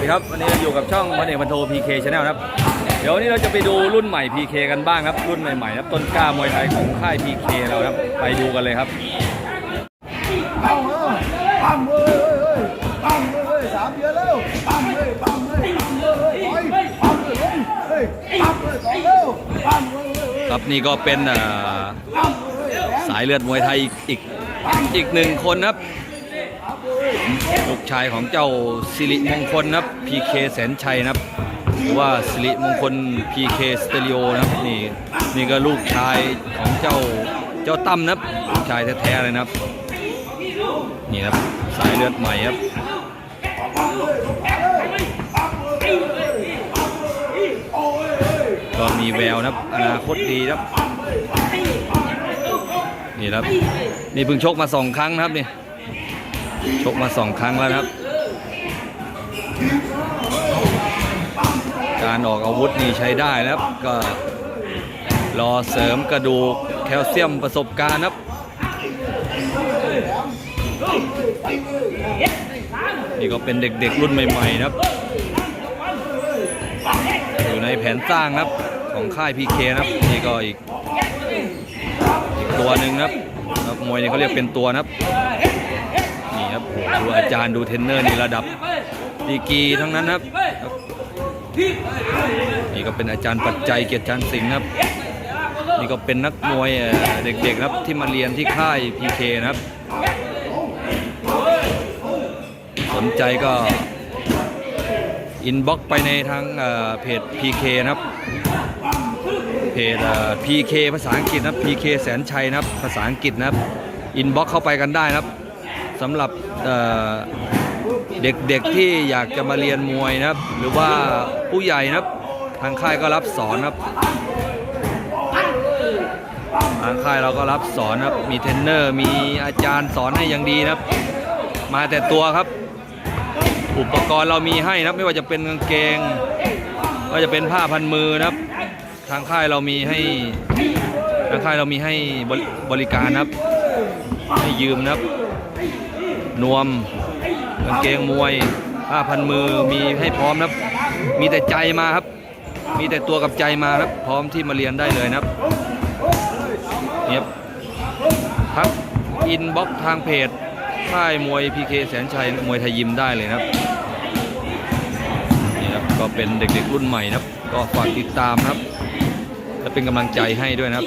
ดีครับวันนี้เราอยู่กับช่องพันเอกพันโทพีเคชาแนลครับ เดี๋ยววันนี้เราจะไปดูรุ่นใหม่ PK กันบ้างครับ รุ่นใหม่ๆครับต้นกล้ามวยไทยของค่าย PK เราครับ ไปดูกันเลยครับปั้มเออปั้มเอ้ยปั้มเอ้ยสามเดือนแล้วปั้มเลยปั้มเลยปั้มเลยถอยปั้มเลยเฮ้ยปั้มเลยต่อเร็วปั้มเลยเอ้ยครับนี่ก็เป็นสายเลือดมวยไทยอีกอีกหนึ่งคนครับ ลูกชายของเจ้าสิริมงคลนะครับ PK แสนชัยนะครับหรือว่าสิริมงคล PK สเต r ริโอนะครับนี่นี่ก็ลูกชายของเจ้าเจ้าตั้มนะครับลูกชายแท้ๆเลยนะครับ นี่ครับสายเลือดใหม่ครับก็มีแววนะครับอนาคตดีครับนี่ครับนี่เพิ่งชกมาสองครั้งนะครับนี่ ชกมาสองครั้งแล้วครับ การออกอาวุธนี่ใช้ได้นะครับก็รอเสริมกระดูกแคลเซียมประสบการณ์ครับนี่ก็เป็นเด็กๆรุ่นใหม่ๆนะครับ อยู่ในแผนสร้างครับของค่ายพีเคครับนี่ก็อีกอีกตัวหนึ่งครับมวยนี่เขาเรียกเป็นตัวนะครับ ครับโอ้ดูอาจารย์ดูเทรนเนอร์นี่ระดับดีกีทั้งนั้นครับ นี่ก็เป็นอาจารย์ปัจจัยเกียรติชันสิงห์ครับ นี่ก็เป็นนักมวยเด็กๆครับที่มาเรียนที่ค่ายพีเคนะครับ สนใจก็อินบ็อกไปในทางเพจ PK นะครับ เพจเอ่อ PK ภาษาอังกฤษนะครับ PK แสนชัยนะครับ ภาษาอังกฤษนะครับ อินบ็อกเข้าไปกันได้นะครับ สำหรับเด็กๆที่อยากจะมาเรียนมวยนะครับ หรือว่าผู้ใหญ่นะครับ ทางค่ายก็รับสอนนะครับ ทางค่ายเราก็รับสอนนะครับ มีเทรนเนอร์มีอาจารย์สอนให้อย่างดีนะครับ มาแต่ตัวครับ อุปกรณ์เรามีให้นะครับ ไม่ว่าจะเป็นกางเกงไม่ว่าจะเป็นผ้าพันมือนะครับ ทางค่ายเรามีให้ทางค่ายเรามีให้บริบริการนะครับ ให้ยืมนะครับ นวมกางเกงมวยผ้าพันมือมีให้พร้อมนะครับ มีแต่ใจมาครับ มีแต่ตัวกับใจมาครับ พร้อมที่มาเรียนได้เลยนะครับเนี่ยครับทักอินบ็อกทางเพจค่ายมวยพีเคแสนชัยมวยไทยยิมได้เลยนะครับนี่ครับก็เป็นเด็กๆรุ่นใหม่นะครับ ก็ฝากติดตามครับ และเป็นกำลังใจให้ด้วยนะครับ